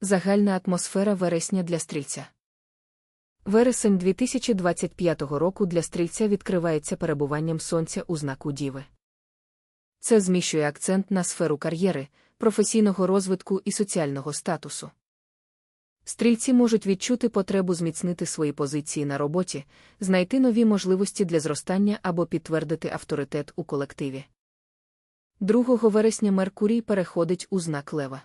Загальна атмосфера вересня для стрільця. Вересень 2025 року для стрільця відкривається перебуванням сонця у знаку Діви. Це зміщує акцент на сферу кар'єри, професійного розвитку і соціального статусу. Стрільці можуть відчути потребу зміцнити свої позиції на роботі, знайти нові можливості для зростання або підтвердити авторитет у колективі. 2 вересня Меркурій переходить у знак Лева.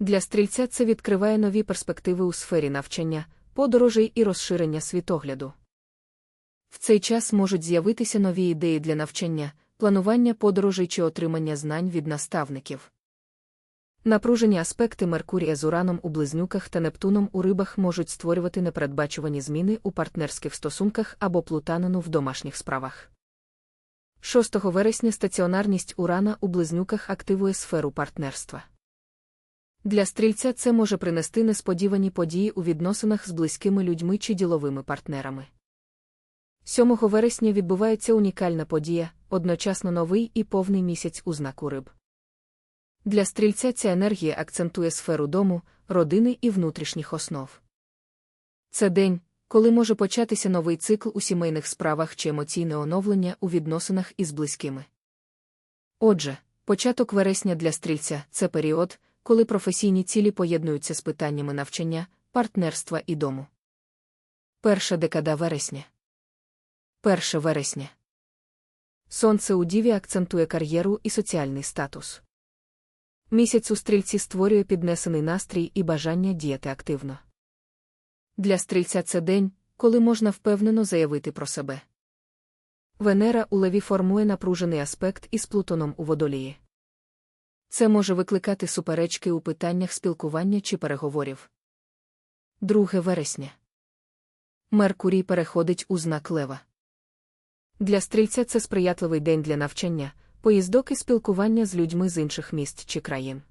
Для стрільця це відкриває нові перспективи у сфері навчання, подорожей і розширення світогляду. В цей час можуть з'явитися нові ідеї для навчання, планування подорожей чи отримання знань від наставників. Напружені аспекти Меркурія з Ураном у близнюках та Нептуном у рибах можуть створювати непередбачувані зміни у партнерських стосунках або плутанину в домашніх справах. 6 вересня стаціонарність Урана у близнюках активує сферу партнерства. Для стрільця це може принести несподівані події у відносинах з близькими людьми чи діловими партнерами. 7 вересня відбувається унікальна подія, одночасно новий і повний місяць у знаку риб. Для стрільця ця енергія акцентує сферу дому, родини і внутрішніх основ. Це день, коли може початися новий цикл у сімейних справах чи емоційне оновлення у відносинах із близькими. Отже, початок вересня для стрільця це період, коли професійні цілі поєднуються з питаннями навчання, партнерства і дому. Перша декада вересня. 1 вересня. Сонце у Діві акцентує кар'єру і соціальний статус. Місяць у стрільці створює піднесений настрій і бажання діяти активно. Для стрільця це день, коли можна впевнено заявити про себе. Венера у леві формує напружений аспект із Плутоном у водолії. Це може викликати суперечки у питаннях спілкування чи переговорів. 2 вересня. Меркурій переходить у знак Лева. Для стрільця це сприятливий день для навчання, поїздок і спілкування з людьми з інших міст чи країн.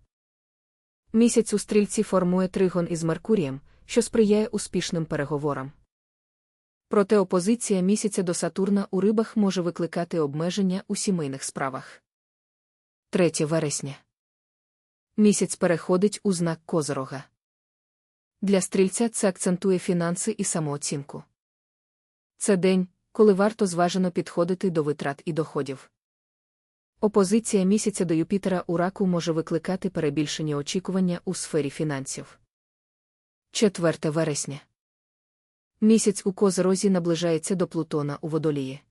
Місяць у стрільці формує тригон із Меркурієм, що сприяє успішним переговорам. Проте опозиція місяця до Сатурна у рибах може викликати обмеження у сімейних справах. 3 вересня. Місяць переходить у знак Козорога. Для стрільця це акцентує фінанси і самооцінку. Це день, коли варто зважено підходити до витрат і доходів. Опозиція місяця до Юпітера у раку може викликати перебільшені очікування у сфері фінансів. 4 вересня. Місяць у Козорозі наближається до Плутона у водолії.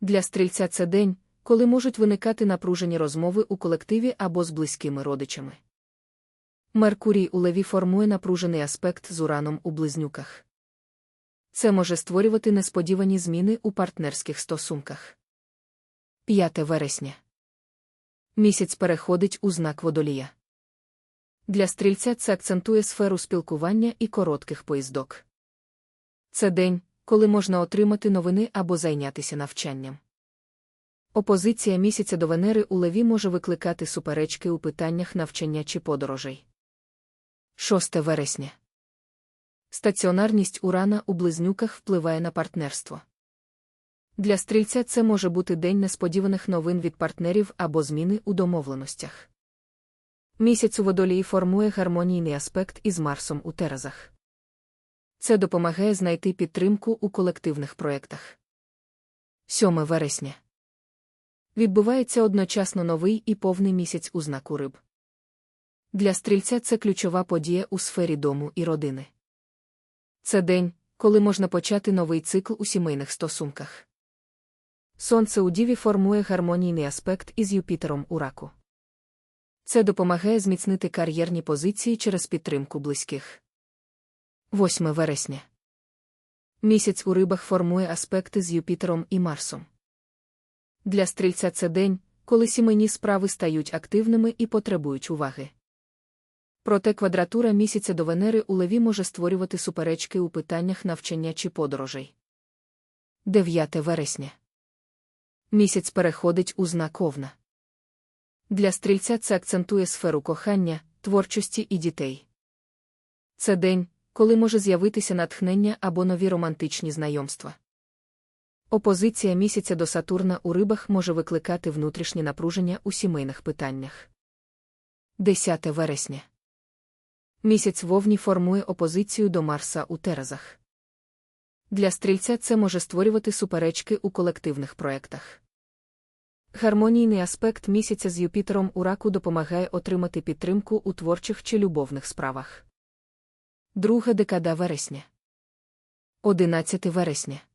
Для стрільця це день, коли можуть виникати напружені розмови у колективі або з близькими родичами. Меркурій у леві формує напружений аспект з ураном у близнюках. Це може створювати несподівані зміни у партнерських стосунках. 5 вересня. Місяць переходить у знак водолія. Для стрільця це акцентує сферу спілкування і коротких поїздок. Це день, коли можна отримати новини або зайнятися навчанням. Опозиція місяця до Венери у леві може викликати суперечки у питаннях навчання чи подорожей. 6 вересня. Стаціонарність урана у близнюках впливає на партнерство. Для стрільця це може бути день несподіваних новин від партнерів або зміни у домовленостях. Місяць у водолії формує гармонійний аспект із Марсом у Терезах. Це допомагає знайти підтримку у колективних проєктах. 7 вересня. Відбувається одночасно новий і повний місяць у знаку риб. Для стрільця це ключова подія у сфері дому і родини. Це день, коли можна почати новий цикл у сімейних стосунках. Сонце у Діві формує гармонійний аспект із Юпітером у раку. Це допомагає зміцнити кар'єрні позиції через підтримку близьких. 8 вересня. Місяць у рибах формує аспекти з Юпітером і Марсом. Для стрільця це день, коли сімейні справи стають активними і потребують уваги. Проте квадратура місяця до Венери у леві може створювати суперечки у питаннях навчання чи подорожей. 9 вересня. Місяць переходить у знак Овна. Для стрільця це акцентує сферу кохання, творчості і дітей. Це день, коли може з'явитися натхнення або нові романтичні знайомства. Опозиція місяця до Сатурна у рибах може викликати внутрішнє напруження у сімейних питаннях. 10 вересня. Місяць вовні формує опозицію до Марса у Терезах. Для стрільця це може створювати суперечки у колективних проєктах. Гармонійний аспект місяця з Юпітером у раку допомагає отримати підтримку у творчих чи любовних справах. Друга декада вересня. 11 вересня.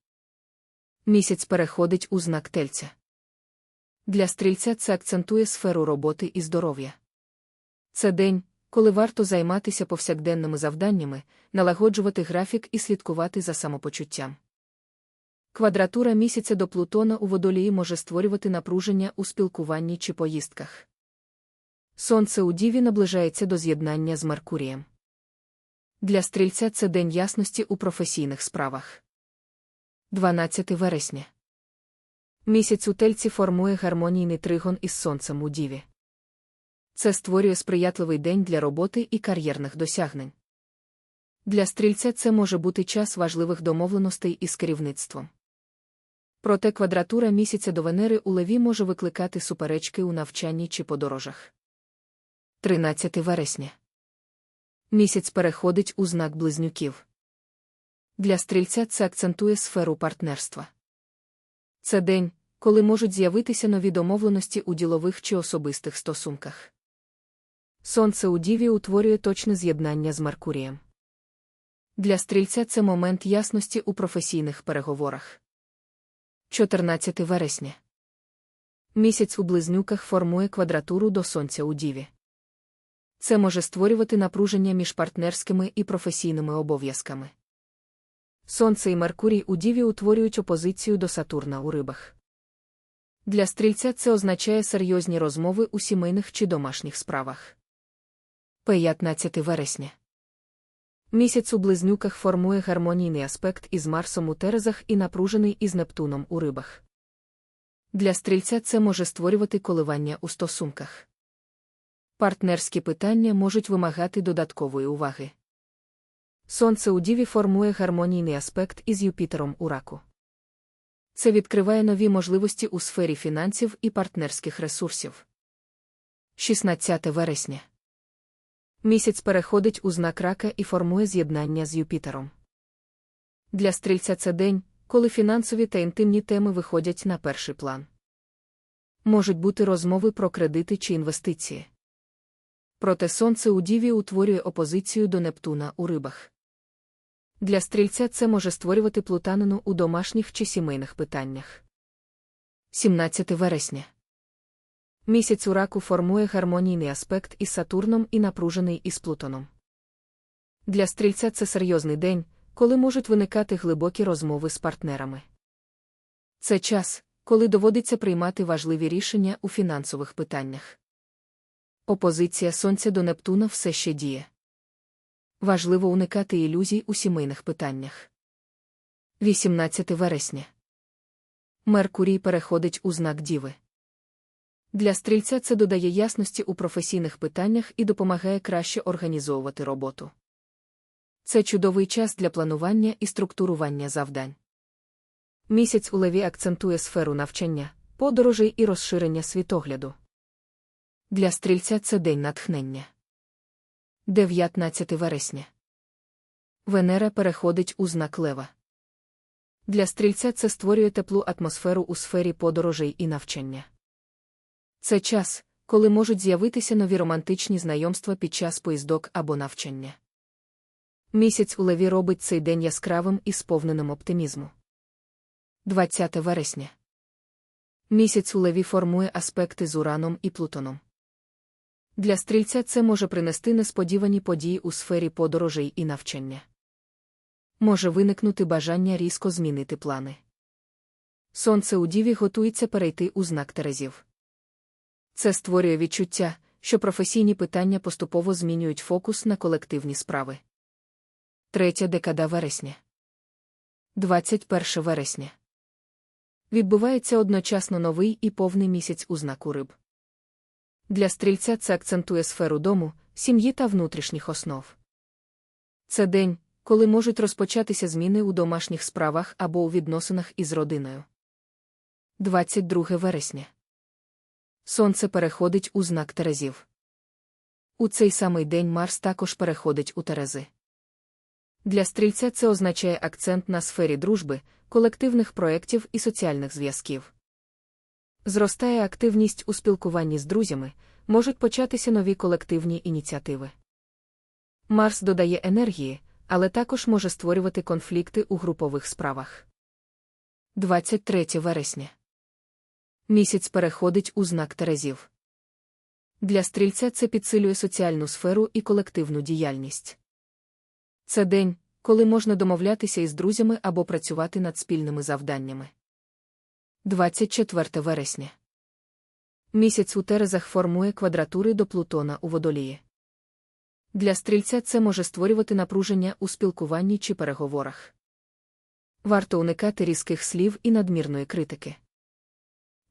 Місяць переходить у знак тельця. Для стрільця це акцентує сферу роботи і здоров'я. Це день, коли варто займатися повсякденними завданнями, налагоджувати графік і слідкувати за самопочуттям. Квадратура місяця до Плутона у водолії може створювати напруження у спілкуванні чи поїздках. Сонце у Діві наближається до з'єднання з Меркурієм. Для стрільця це день ясності у професійних справах. 12 вересня. Місяць у тельці формує гармонійний тригон із сонцем у Діві. Це створює сприятливий день для роботи і кар'єрних досягнень. Для стрільця це може бути час важливих домовленостей із керівництвом. Проте квадратура місяця до Венери у Леві може викликати суперечки у навчанні чи подорожах. 13 вересня. Місяць переходить у знак близнюків. Для стрільця це акцентує сферу партнерства. Це день, коли можуть з'явитися нові домовленості у ділових чи особистих стосунках. Сонце у Діві утворює точне з'єднання з Меркурієм. Для стрільця це момент ясності у професійних переговорах. 14 вересня. Місяць у близнюках формує квадратуру до сонця у Діві. Це може створювати напруження між партнерськими і професійними обов'язками. Сонце і Меркурій у Діві утворюють опозицію до Сатурна у рибах. Для стрільця це означає серйозні розмови у сімейних чи домашніх справах. 15 вересня. Місяць у близнюках формує гармонійний аспект із Марсом у Терезах і напружений із Нептуном у рибах. Для стрільця це може створювати коливання у стосунках. Партнерські питання можуть вимагати додаткової уваги. Сонце у Діві формує гармонійний аспект із Юпітером у раку. Це відкриває нові можливості у сфері фінансів і партнерських ресурсів. 16 вересня. Місяць переходить у знак рака і формує з'єднання з Юпітером. Для стрільця це день, коли фінансові та інтимні теми виходять на перший план. Можуть бути розмови про кредити чи інвестиції. Проте сонце у Діві утворює опозицію до Нептуна у рибах. Для стрільця це може створювати плутанину у домашніх чи сімейних питаннях. 17 вересня. Місяць у раку формує гармонійний аспект із Сатурном і напружений із Плутоном. Для стрільця це серйозний день, коли можуть виникати глибокі розмови з партнерами. Це час, коли доводиться приймати важливі рішення у фінансових питаннях. Опозиція Сонця до Нептуна все ще діє. Важливо уникати ілюзій у сімейних питаннях. 18 вересня. Меркурій переходить у знак Діви. Для стрільця це додає ясності у професійних питаннях і допомагає краще організовувати роботу. Це чудовий час для планування і структурування завдань. Місяць у леві акцентує сферу навчання, подорожей і розширення світогляду. Для стрільця це день натхнення. 19 вересня. Венера переходить у знак лева. Для стрільця це створює теплу атмосферу у сфері подорожей і навчання. Це час, коли можуть з'явитися нові романтичні знайомства під час поїздок або навчання. Місяць у леві робить цей день яскравим і сповненим оптимізму. 20 вересня. Місяць у леві формує аспекти з Ураном і Плутоном. Для стрільця це може принести несподівані події у сфері подорожей і навчання. Може виникнути бажання різко змінити плани. Сонце у Діві готується перейти у знак Терезів. Це створює відчуття, що професійні питання поступово змінюють фокус на колективні справи. Третя декада вересня. 21 вересня. Відбувається одночасно новий і повний місяць у знаку риб. Для стрільця це акцентує сферу дому, сім'ї та внутрішніх основ. Це день, коли можуть розпочатися зміни у домашніх справах або у відносинах із родиною. 22 вересня. Сонце переходить у знак Терезів. У цей самий день Марс також переходить у Терези. Для стрільця це означає акцент на сфері дружби, колективних проєктів і соціальних зв'язків. Зростає активність у спілкуванні з друзями, можуть початися нові колективні ініціативи. Марс додає енергії, але також може створювати конфлікти у групових справах. 23 вересня. Місяць переходить у знак Терезів. Для стрільця це підсилює соціальну сферу і колективну діяльність. Це день, коли можна домовлятися із друзями або працювати над спільними завданнями. 24 вересня. Місяць у Терезах формує квадратури до Плутона у водолії. Для стрільця це може створювати напруження у спілкуванні чи переговорах. Варто уникати різких слів і надмірної критики.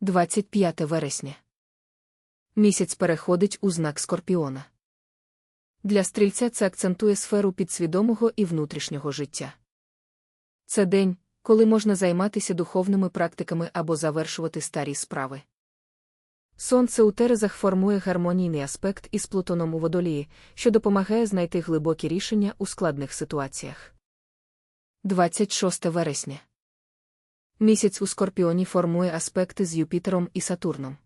25 вересня. Місяць переходить у знак Скорпіона. Для стрільця це акцентує сферу підсвідомого і внутрішнього життя. Це день, коли можна займатися духовними практиками або завершувати старі справи. Сонце у Терезах формує гармонійний аспект із Плутоном у водолії, що допомагає знайти глибокі рішення у складних ситуаціях. 26 вересня. Місяць у Скорпіоні формує аспекти з Юпітером і Сатурном.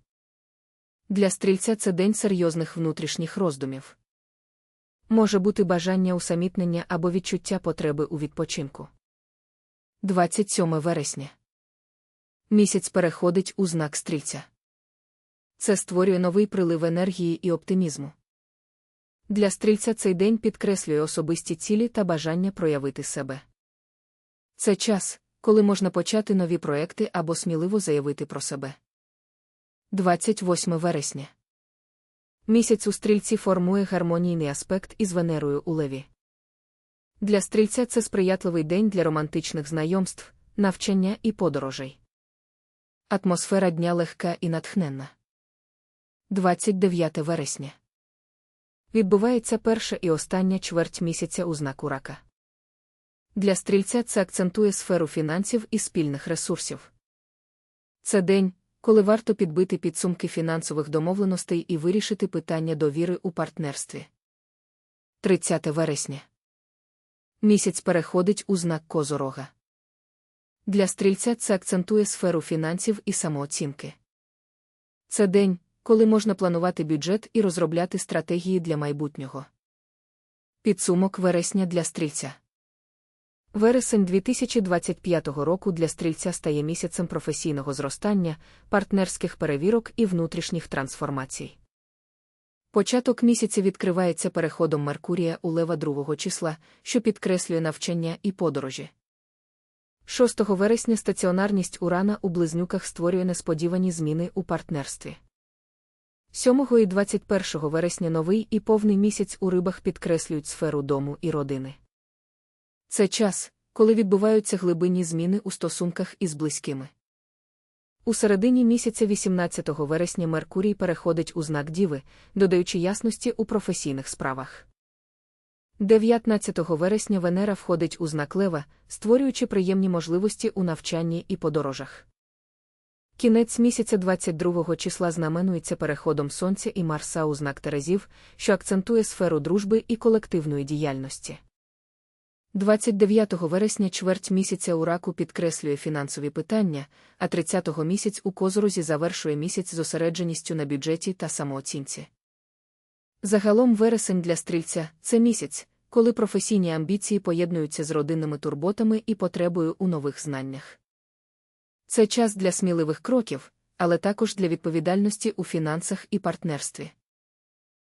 Для стрільця це день серйозних внутрішніх роздумів. Може бути бажання усамітнення або відчуття потреби у відпочинку. 27 вересня. Місяць переходить у знак стрільця. Це створює новий прилив енергії і оптимізму. Для стрільця цей день підкреслює особисті цілі та бажання проявити себе. Це час, коли можна почати нові проекти або сміливо заявити про себе. 28 вересня. Місяць у стрільці формує гармонійний аспект із Венерою у леві. Для стрільця це сприятливий день для романтичних знайомств, навчання і подорожей. Атмосфера дня легка і натхненна. 29 вересня. Відбувається перша і остання чверть місяця у знаку рака. Для стрільця це акцентує сферу фінансів і спільних ресурсів. Це день, коли варто підбити підсумки фінансових домовленостей і вирішити питання довіри у партнерстві. 30 вересня. Місяць переходить у знак Козорога. Для стрільця це акцентує сферу фінансів і самооцінки. Це день, коли можна планувати бюджет і розробляти стратегії для майбутнього. Підсумок вересня для стрільця. Вересень 2025 року для стрільця стає місяцем професійного зростання, партнерських перевірок і внутрішніх трансформацій. Початок місяця відкривається переходом Меркурія у лева 2 числа, що підкреслює навчання і подорожі. 6 вересня стаціонарність Урана у близнюках створює несподівані зміни у партнерстві. 7 і 21 вересня новий і повний місяць у рибах підкреслюють сферу дому і родини. Це час, коли відбуваються глибинні зміни у стосунках із близькими. У середині місяця 18 вересня Меркурій переходить у знак Діви, додаючи ясності у професійних справах. 19 вересня Венера входить у знак Лева, створюючи приємні можливості у навчанні і подорожах. Кінець місяця 22 числа знаменується переходом Сонця і Марса у знак Терезів, що акцентує сферу дружби і колективної діяльності. 29 вересня чверть місяця у раку підкреслює фінансові питання, а 30-го місяць у Козорозі завершує місяць зосередженістю на бюджеті та самооцінці. Загалом вересень для стрільця це місяць, коли професійні амбіції поєднуються з родинними турботами і потребою у нових знаннях. Це час для сміливих кроків, але також для відповідальності у фінансах і партнерстві.